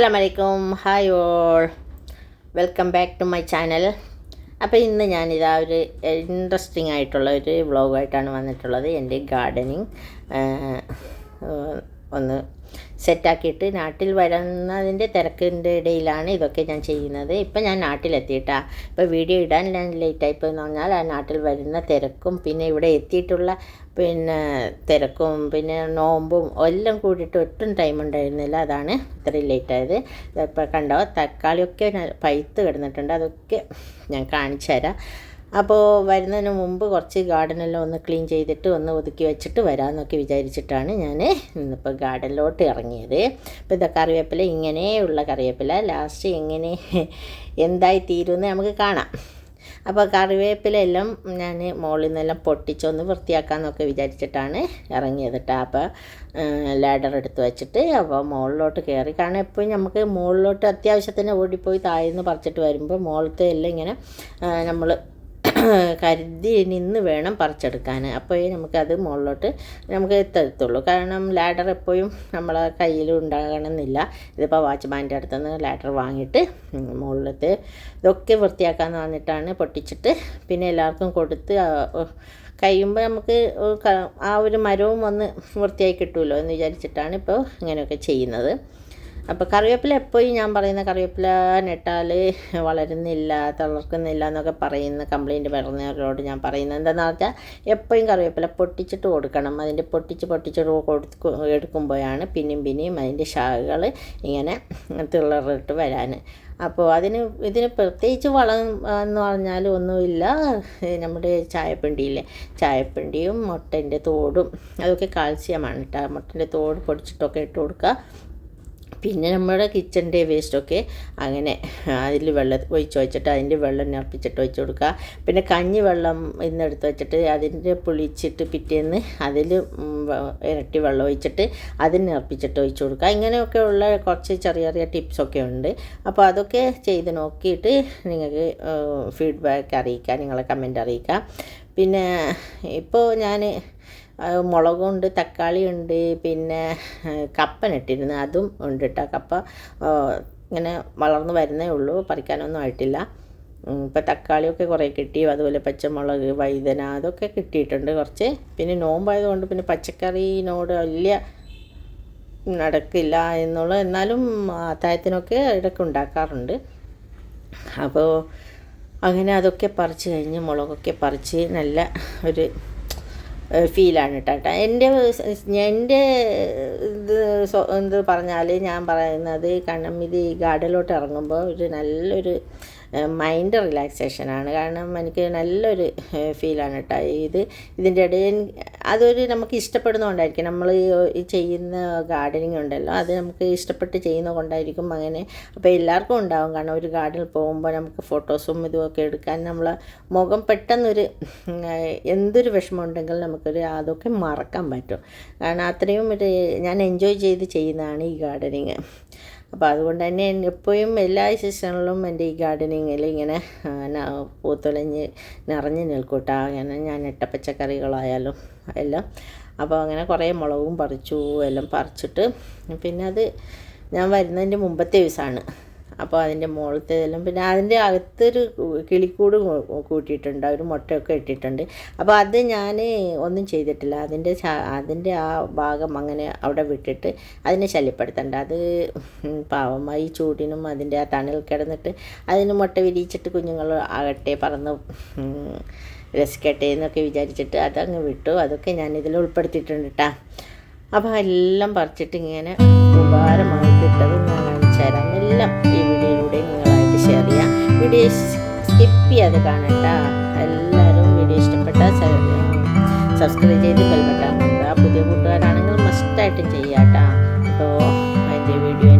അസ്സലാമലൈക്കും. Hi all welcome back to my channel അപ്പോൾ ഇന്ന് ഞാനിതാ ഒരു ഇൻട്രസ്റ്റിംഗ് ആയിട്ടുള്ള ഒരു വ്ളോഗായിട്ടാണ് വന്നിട്ടുള്ളത്. എന്റെ ഗാർഡനിങ് ഒന്ന് സെറ്റാക്കിയിട്ട് നാട്ടിൽ വരുന്നതിന്റെ തിരക്കിന്റെ ഇടയിലാണ് ഇതൊക്കെ ഞാൻ ചെയ്യുന്നത്. ഇപ്പം ഞാൻ നാട്ടിലെത്തിയിട്ടാ. ഇപ്പോൾ വീഡിയോ ഇടാൻ ഞാൻ ലേറ്റായിപ്പോൾ എന്ന് പറഞ്ഞാൽ ആ നാട്ടിൽ വരുന്ന തിരക്കും പിന്നെ ഇവിടെ എത്തിയിട്ടുള്ള പിന്നെ തിരക്കും പിന്നെ നോമ്പും എല്ലാം കൂടിയിട്ട് ഒട്ടും ടൈം ഉണ്ടായിരുന്നില്ല. അതാണ് ഇത്രയും ലേറ്റായത്. ഇപ്പോൾ കണ്ടോ തക്കാളിയൊക്കെ പൈത്ത് കിടന്നിട്ടുണ്ട്. അതൊക്കെ ഞാൻ കാണിച്ചു തരാം അപ്പോൾ വരുന്നതിന് മുമ്പ് കുറച്ച് ഗാർഡനെല്ലാം ഒന്ന് ക്ലീൻ ചെയ്തിട്ട് ഒന്ന് ഒതുക്കി വെച്ചിട്ട് വരാമെന്നൊക്കെ വിചാരിച്ചിട്ടാണ് ഞാൻ ഇന്നിപ്പോൾ ഗാർഡനിലോട്ട് ഇറങ്ങിയത്. ഇപ്പോൾ ഇതാ കറിവേപ്പില ഇങ്ങനെയുള്ള കറിവേപ്പില. ലാസ്റ്റ് എങ്ങനെ എന്തായി തീരുമെന്ന് നമുക്ക് കാണാം. അപ്പോൾ കറിവേപ്പില എല്ലാം ഞാൻ മുകളിൽ നിന്നെല്ലാം പൊട്ടിച്ചൊന്ന് വൃത്തിയാക്കാമെന്നൊക്കെ വിചാരിച്ചിട്ടാണ് ഇറങ്ങിയത് കേട്ടോ അപ്പോൾ ലാഡർ എടുത്ത് വെച്ചിട്ട് അപ്പോൾ മുകളിലോട്ട് കയറി കാരണം എപ്പോഴും നമുക്ക് മുകളിലോട്ട് അത്യാവശ്യത്തിന് ഓടിപ്പോയി താഴെന്ന് പറിച്ചിട്ട് വരുമ്പോൾ മുകളിലത്തെ എല്ലാം ഇങ്ങനെ നമ്മൾ കരുതി നിന്ന് വേണം പറിച്ചെടുക്കാൻ. അപ്പോഴേ നമുക്കത് മുകളിലോട്ട് നമുക്ക് എത്തത്തുള്ളൂ കാരണം ലാഡർ എപ്പോഴും നമ്മളെ കയ്യിൽ ഉണ്ടാകണമെന്നില്ല. ഇതിപ്പോൾ വാച്ച്മാന്റെ അടുത്ത് നിന്ന് ലാഡർ വാങ്ങിയിട്ട് മുകളിലത്തെ ഇതൊക്കെ വൃത്തിയാക്കാമെന്ന് പറഞ്ഞിട്ടാണ് പൊട്ടിച്ചിട്ട് പിന്നെ എല്ലാവർക്കും കൊടുത്ത് കഴിയുമ്പോൾ നമുക്ക് ആ ഒരു മരവും ഒന്ന് വൃത്തിയായി കിട്ടുമല്ലോ എന്ന് വിചാരിച്ചിട്ടാണ് ഇപ്പോൾ ഇങ്ങനെയൊക്കെ ചെയ്യുന്നത്. അപ്പോൾ കറിവേപ്പില എപ്പോഴും ഞാൻ പറയുന്ന കറിവേപ്പില നട്ടാൽ വളരുന്നില്ല തളർക്കുന്നില്ല എന്നൊക്കെ പറയുന്ന കംപ്ലൈന്റ് വരുന്നവരോട് ഞാൻ പറയുന്നത്. എന്താണെന്ന് വെച്ചാൽ എപ്പോഴും കറിവേപ്പില പൊട്ടിച്ചിട്ട് കൊടുക്കണം. അതിന്റെ പൊട്ടിച്ച് പൊട്ടിച്ചിട്ട് കൊടുത്ത് എടുക്കുമ്പോഴാണ് പിന്നെയും പിന്നെയും അതിന്റെ ശാഖകൾ ഇങ്ങനെ തിളറിട്ട് വരാൻ അപ്പോൾ അതിന് ഇതിന് പ്രത്യേകിച്ച് വളം എന്ന് പറഞ്ഞാൽ ഒന്നുമില്ല. നമ്മുടെ ചായപ്പിണ്ടിയില്ലേ ചായപ്പിണ്ടിയും മുട്ടന്റെ തോടും അതൊക്കെ കാൽസ്യമാണ് കേട്ടോ മുട്ടന്റെ തോട് പൊടിച്ചിട്ടൊക്കെ ഇട്ട് കൊടുക്കുക പിന്നെ നമ്മുടെ കിച്ചന്റെ വേസ്റ്റൊക്കെ അങ്ങനെ അതിൽ വെള്ളം ഒഴിച്ച് വെച്ചിട്ട് അതിന്റെ വെള്ളം നിറപ്പിച്ചിട്ട് ഒഴിച്ച് കൊടുക്കുക. പിന്നെ കഞ്ഞി വെള്ളം ഇന്നെടുത്ത് വെച്ചിട്ട് അതിന്റെ പുളിച്ചിട്ട് പിറ്റേന്ന് അതിൽ ഇരട്ടി വെള്ളം ഒഴിച്ചിട്ട് അതിന് നിറപ്പിച്ചിട്ട് ഒഴിച്ച് കൊടുക്കുക. ഇങ്ങനെയൊക്കെ ഉള്ള കുറച്ച് ചെറിയ ചെറിയ ടിപ്സൊക്കെ ഉണ്ട്. അപ്പോൾ അതൊക്കെ ചെയ്ത് നോക്കിയിട്ട് നിങ്ങൾക്ക് ഫീഡ്ബാക്ക് അറിയിക്കാം നിങ്ങളെ കമന്റ് അറിയിക്കാം പിന്നെ ഇപ്പോൾ ഞാൻ മുളകുണ്ട് തക്കാളിയുണ്ട് പിന്നെ കപ്പ നട്ടിരുന്നു അതും ഉണ്ട് കേട്ടോ കപ്പ ഇങ്ങനെ വളർന്നു വരുന്നേ ഉള്ളൂ. പറിക്കാനൊന്നും ആയിട്ടില്ല. ഇപ്പം തക്കാളിയൊക്കെ കുറേ കിട്ടി. അതുപോലെ പച്ചമുളക് വഴുതന അതൊക്കെ കിട്ടിയിട്ടുണ്ട് കുറച്ച്. പിന്നെ നോമ്പായതുകൊണ്ട് പിന്നെ പച്ചക്കറിനോട് വലിയ നടക്കില്ല എന്നുള്ള എന്നാലും അത്തായത്തിനൊക്കെ ഇടയ്ക്ക് ഉണ്ടാക്കാറുണ്ട്. അപ്പോൾ അങ്ങനെ അതൊക്കെ പറിച്ച് കഴിഞ്ഞ് മുളകൊക്കെ പറിച്ച് നല്ല ഒരു ഫീലാണ് കേട്ടോ എന്റെ എന്റെ ഇത് എന്ത് പറഞ്ഞാൽ ഞാൻ പറയുന്നത് കാരണം ഈ ഗാർഡനിലോട്ട് ഇറങ്ങുമ്പോൾ ഒരു നല്ലൊരു മൈൻഡ് റിലാക്സേഷനാണ് കാരണം എനിക്ക് നല്ലൊരു ഫീലാണ് കേട്ടോ ഇത് ഇതിന്റെ ഇടയിൽ അതൊരു നമുക്ക് ഇഷ്ടപ്പെടുന്നതുകൊണ്ടായിരിക്കും നമ്മൾ ഈ ചെയ്യുന്ന ഗാർഡനിങ് ഉണ്ടല്ലോ അത് നമുക്ക് ഇഷ്ടപ്പെട്ട് ചെയ്യുന്നത് കൊണ്ടായിരിക്കും അങ്ങനെ. അപ്പോൾ എല്ലാവർക്കും ഉണ്ടാവും. കാരണം ഒരു ഗാർഡനിൽ പോകുമ്പോൾ നമുക്ക് ഫോട്ടോസും ഇതുമൊക്കെ എടുക്കാൻ നമ്മളെ മുഖം പെട്ടെന്നൊരു എന്തൊരു വിഷമം ഉണ്ടെങ്കിലും നമുക്കൊരു അതൊക്കെ മറക്കാൻ പറ്റും. കാരണം അത്രയും ഒരു ഞാൻ എൻജോയ് ചെയ്ത് ചെയ്യുന്നതാണ് ഈ ഗാർഡനിങ് അപ്പോൾ അതുകൊണ്ട് തന്നെ എപ്പോഴും എല്ലാ സീസണിലും എന്റെ ഈ ഗാർഡനിങ്ങിൽ ഇങ്ങനെ പൂത്തുലഞ്ഞ് നിറഞ്ഞ് നിൽക്കൂട്ടാ. അങ്ങനെ ഞാൻ ഇട്ട പച്ചക്കറികളായാലും എല്ലാം. അപ്പോൾ അങ്ങനെ കുറേ മുളകും പറിച്ചു എല്ലാം പറിച്ചിട്ട് പിന്നെ അത് ഞാൻ വരുന്നതിന്റെ മുമ്പത്തെ ദിവസമാണ്. അപ്പോൾ അതിന്റെ മുകളിലത്തെ എല്ലാം പിന്നെ അതിന്റെ അകത്തൊരു കിളിക്കൂട് കൂട്ടിയിട്ടുണ്ട്. ഒരു മുട്ടയൊക്കെ ഇട്ടിട്ടുണ്ട്. അപ്പോൾ അത് ഞാൻ ഒന്നും ചെയ്തിട്ടില്ല. അതിന്റെ അതിന്റെ ആ ഭാഗം അങ്ങനെ അവിടെ വിട്ടിട്ട് അതിനെ ശല്യപ്പെടുത്തണ്ട. അത് പാവമായി ചൂടിനും അതിന്റെ ആ തണൽ കിടന്നിട്ട് അതിന് മുട്ട വിരിയിച്ചിട്ട് കുഞ്ഞുങ്ങൾ ആകട്ടെ പറന്ന് രസിക്കട്ടെ എന്നൊക്കെ വിചാരിച്ചിട്ട് അതങ്ങ് വിട്ടു. അതൊക്കെ ഞാൻ ഇതിൽ ഉൾപ്പെടുത്തിയിട്ടുണ്ട് കേട്ടാ അപ്പോൾ എല്ലാം പറിച്ചിട്ട് ഇങ്ങനെ ഉപകാരമായിട്ടിട്ടത് ഞാൻ കാണിച്ചു തരാം എല്ലാം ഈ വീഡിയോയിലൂടെ നിങ്ങളായിട്ട് ഷെയർ ചെയ്യാം. വീഡിയോ സ്കിപ്പ് ചെയ്യാതെ കാണണ്ട. എല്ലാവരും വീഡിയോ ഇഷ്ടപ്പെട്ടാൽ സബ്സ്ക്രൈബ് ചെയ്ത് ബെൽബട്ടൺ കൊടുക്കുക പുതിയ കൂട്ടുകാരാണെങ്കിൽ മസ്റ്റായിട്ടും ചെയ്യാട്ടാ അപ്പോൾ അതിന്റെ വീഡിയോന്റെ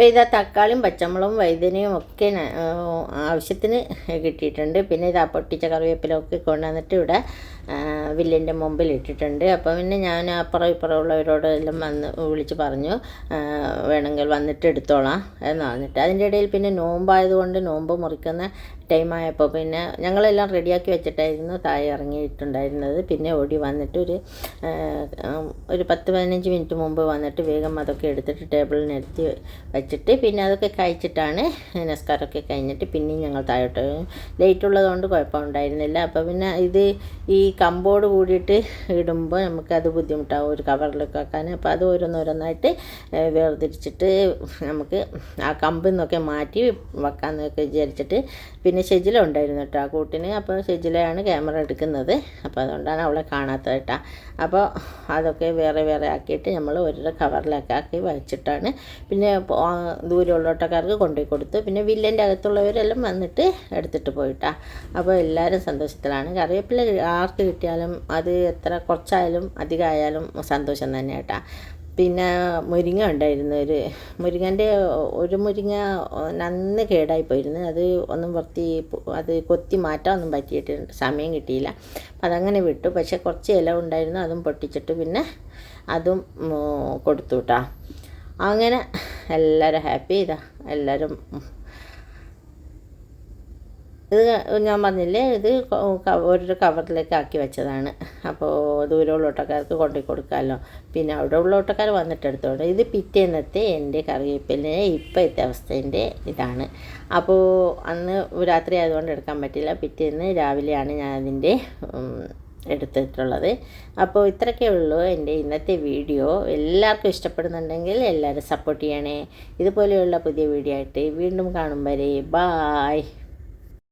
ഇപ്പോൾ ഇതാ തക്കാളിയും പച്ചമുളകും വൈദ്യനയും ഒക്കെ ആവശ്യത്തിന് കിട്ടിയിട്ടുണ്ട്. പിന്നെ ഇതാ പൊട്ടിച്ച കറിവേപ്പിലൊക്കെ കൊണ്ടുവന്നിട്ട് ഇവിടെ വില്ലിന്റെ മുമ്പിൽ ഇട്ടിട്ടുണ്ട്. അപ്പോൾ പിന്നെ ഞാൻ അപ്പുറം ഇപ്പുറം ഉള്ളവരോട് എല്ലാം വന്ന് വിളിച്ച് പറഞ്ഞു വേണമെങ്കിൽ വന്നിട്ട് എടുത്തോളാം എന്ന് പറഞ്ഞിട്ട്. അതിന്റെ ഇടയിൽ പിന്നെ നോമ്പായതുകൊണ്ട് നോമ്പ് മുറിക്കുന്ന ടൈമായപ്പോൾ പിന്നെ ഞങ്ങളെല്ലാം റെഡിയാക്കി വെച്ചിട്ടായിരുന്നു താഴെ ഇറങ്ങിയിട്ടുണ്ടായിരുന്നത്. പിന്നെ ഓടി വന്നിട്ട് ഒരു ഒരു പത്ത് പതിനഞ്ച് മിനിറ്റ് മുമ്പ് വന്നിട്ട് വേഗം അതൊക്കെ എടുത്തിട്ട് ടേബിളിൽ നിരത്തി വെച്ചിട്ട് പിന്നെ അതൊക്കെ കഴിച്ചിട്ടാണ് നമസ്കാരമൊക്കെ കഴിഞ്ഞിട്ട് പിന്നെയും ഞങ്ങൾ താഴോട്ട്. ലേറ്റ് ഉള്ളതുകൊണ്ട് കുഴപ്പമുണ്ടായിരുന്നില്ല. അപ്പോൾ പിന്നെ ഇത് ഈ കമ്പോട് കൂടിയിട്ട് ഇടുമ്പോൾ നമുക്കത് ബുദ്ധിമുട്ടാവും ഒരു കവറിലൊക്കെ വെക്കാൻ അപ്പോൾ അത് ഓരോന്നോരോന്നായിട്ട് വേർതിരിച്ചിട്ട് നമുക്ക് ആ കമ്പിൽ നിന്നൊക്കെ മാറ്റി വെക്കാമെന്നൊക്കെ വിചാരിച്ചിട്ട് പിന്നെ ഷെജില ഉണ്ടായിരുന്നു കേട്ടോ ആ കൂട്ടിന്. അപ്പോൾ ഷെജിലയാണ് ക്യാമറ എടുക്കുന്നത്. അപ്പോൾ അതുകൊണ്ടാണ് അവളെ കാണാത്തത് കേട്ടോ. അപ്പോൾ അതൊക്കെ വേറെ വേറെ ആക്കിയിട്ട് നമ്മൾ ഓരോ കവറിലൊക്കെ ആക്കി വെച്ചിട്ടാണ് പിന്നെ ദൂരെ ആ ദൂരമുള്ളോട്ടക്കാർക്ക് കൊണ്ടുപോയി കൊടുത്തു പിന്നെ വില്ലന്റെ അകത്തുള്ളവരെല്ലാം വന്നിട്ട് എടുത്തിട്ട് പോയിട്ടാ. അപ്പോൾ എല്ലാവരും സന്തോഷത്തിലാണ്. കറിവേപ്പില ആർക്ക് കിട്ടിയാലും അത് എത്ര കുറച്ചായാലും അധികമായാലും സന്തോഷം തന്നെ കേട്ടാ. പിന്നെ മുരിങ്ങ ഉണ്ടായിരുന്നു ഒരു മുരിങ്ങന്റെ ഒരു മുരിങ്ങ നന്ന് കേടായി പോയിരുന്നു. അത് ഒന്നും വൃത്തി അത് കൊത്തി മാറ്റാൻ ഒന്നും പറ്റിയിട്ട് സമയം കിട്ടിയില്ല. അപ്പം അതങ്ങനെ വിട്ടു. പക്ഷെ കുറച്ച് ഇല ഉണ്ടായിരുന്നു അതും പൊട്ടിച്ചിട്ട് പിന്നെ അതും കൊടുത്തു കേട്ടോ. അങ്ങനെ എല്ലാവരും ഹാപ്പി ഇതാ എല്ലാവരും ഇത് ഞാൻ പറഞ്ഞില്ലേ ഇത് ഒരു കവറിലേക്ക് ആക്കി വെച്ചതാണ്. അപ്പോൾ ദൂരമുള്ള ഓട്ടക്കാർക്ക് കൊണ്ടു കൊടുക്കാമല്ലോ പിന്നെ അവിടെ ഉള്ള ഓട്ടക്കാർ വന്നിട്ട് എടുത്തോണ്ട് ഇത് പിറ്റേന്നത്തെ എന്റെ കറിവേപ്പിലെ ഇപ്പോഴത്തെ അവസ്ഥേന്റെ ഇതാണ്. അപ്പോൾ അന്ന് രാത്രി ആയതുകൊണ്ട് എടുക്കാൻ പറ്റില്ല. പിറ്റേന്ന് രാവിലെയാണ് ഞാൻ അതിന്റെ എടുത്തിട്ടുള്ളത്. അപ്പോൾ ഇത്രയൊക്കെ ഉള്ളൂ എന്റെ ഇന്നത്തെ വീഡിയോ. എല്ലാവർക്കും ഇഷ്ടപ്പെടുന്നുണ്ടെങ്കിൽ എല്ലാവരും സപ്പോർട്ട് ചെയ്യണേ. ഇതുപോലെയുള്ള പുതിയ വീഡിയോ ആയിട്ട് വീണ്ടും കാണും വരെ. ബായ്.